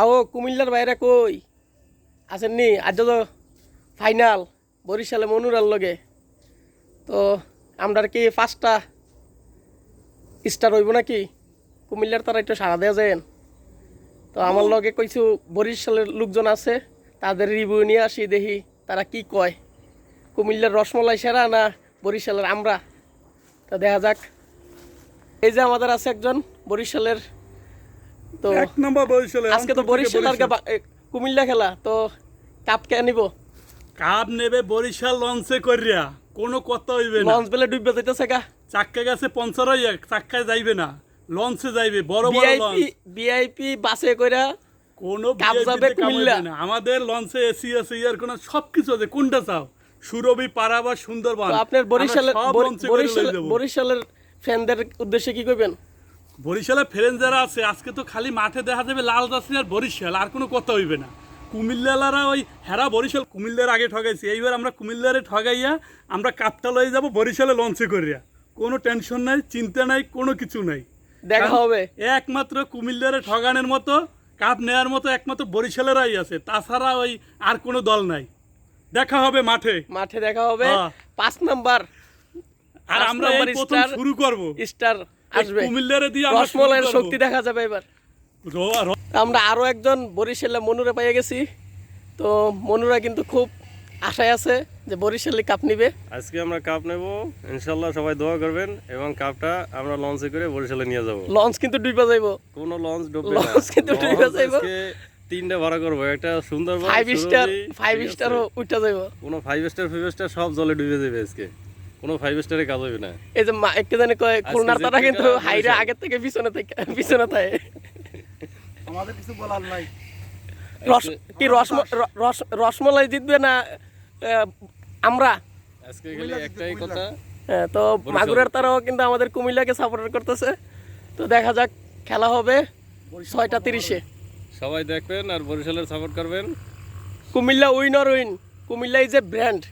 আও কুমিল্লার বাইরে কই? আছেননি আজ তো ফাইনাল বরিশালে মনুরার লগে। তো আমরা কি পাঁচটা স্টার হইব নাকি? কুমিল্লার তারা একটু সারা দেওয়া যায় তো আমার লগে কইছু বরিশালের লোকজন আছে তাদের রিভিউ নিয়ে আসি দেখি তারা কি কয়। কুমিল্লার রসমলাই সেরা না বরিশালের আমরা? তো দেখা যাক। এই যে আমাদের আছে একজন বরিশালের তো এক নম্বর বরিশালে আজকে তো বরিশাল আর কুমিল্লা খেলা তো কাপ কে নিব? কাপ নেবে বরিশাল লঞ্চে করিয়া কোনো কথা হইবে না। লঞ্চ বেলে ডুববে গা। চাক্কা গেছে পঞ্চার হইয়া চাক্কায় যাইবে না লঞ্চে যাইবে বড় বড় লঞ্চ। ভিআইপি বাসে কইরা কোনো। না। আমাদের লঞ্চে এসি আছে ইয়ার কোনো সবকিছু আছে। কোনটা চাও? সুরভি পারাবা সুন্দরবন। তো আপনার বরিশালের। বরিশালের ফ্যানদের উদ্দেশ্যে কি কইবেন? বরিশালে ফেরেন যারা আছে আজকে তো খালি মাঠে দেখা যাবে লাল দাসি আর বরিশাল আর কোনো কথা হইবে না। কুমিল্লালারা ওই হেরা বরিশাল কুমিল্লার আগে ঠগাইছি। এইবার আমরা কুমিল্লারে ঠগাইয়া আমরা কাপটা লয়ে যাব বরিশালে লঞ্চে করিয়া। কোনো টেনশন নাই চিন্তা নাই কোনো কিছু নাই। দেখা হবে। একমাত্র কুমিল্লারে ঠগানের মতো কাপ নেয়ার মতো একমাত্র বরিশালেরাই আছে। তাছাড়া ওই আর কোনো দল নাই। দেখা হবে মাঠে। মাঠে দেখা হবে। হ্যাঁ। পাঁচ নাম্বার আর আমরা প্রথম শুরু করব। স্টার আসবে। কুমিল্লারে দিয়ে আমরা রসমলাইয়ের শক্তি দেখা যাবে এবার। আমরা আরও একজন বরিশালে মনুরে পেয়ে গেছি। তো মনুরা কিন্তু খুব আশায় আছে যে বরিশালে কাপ নিবে। আজকে আমরা কাপ নেব। ইনশাল্লাহ সবাই দোয়া করবেন এবং কাপটা আমরা লঞ্চে করে বরিশালে নিয়ে যাব। লঞ্চ কিন্তু ডুবে যাইব। কোনো লঞ্চ ডুববে না। লঞ্চ কিন্তু ডুবে যাইবো। আজকে তিনটে ভাড়া করব। একটা সুন্দর ফাইভ স্টার ফাইভ? স্টারও উঠা যাইব। কোনো ফাইভ স্টার ফাইভ স্টার সব জলে ডুবে যাবে আজকে। কোনো ফাইভ স্টারে কাজ হবে না। এই যে মা- একটু জানি কয় খুলনার তারা কিন্তু হাইরা আগের থেকে পিছনে থেকে পিছনে থাকে। আমাদের কিছু বলার নাই। রস কি রস রস রসমলাই জিতবে না আমরা? আজকে খালি একটাই কথা। হ্যাঁ, তো মাগুরের তারাও কিন্তু আমাদের কুমিল্লাকে সাপোর্ট করতেছে। তো দেখা যাক খেলা হবে ছয়টা তিরিশে। সবাই দেখবেন আর বরিশালের সাপোর্ট করবেন। Comilla win or win Comilla is a brand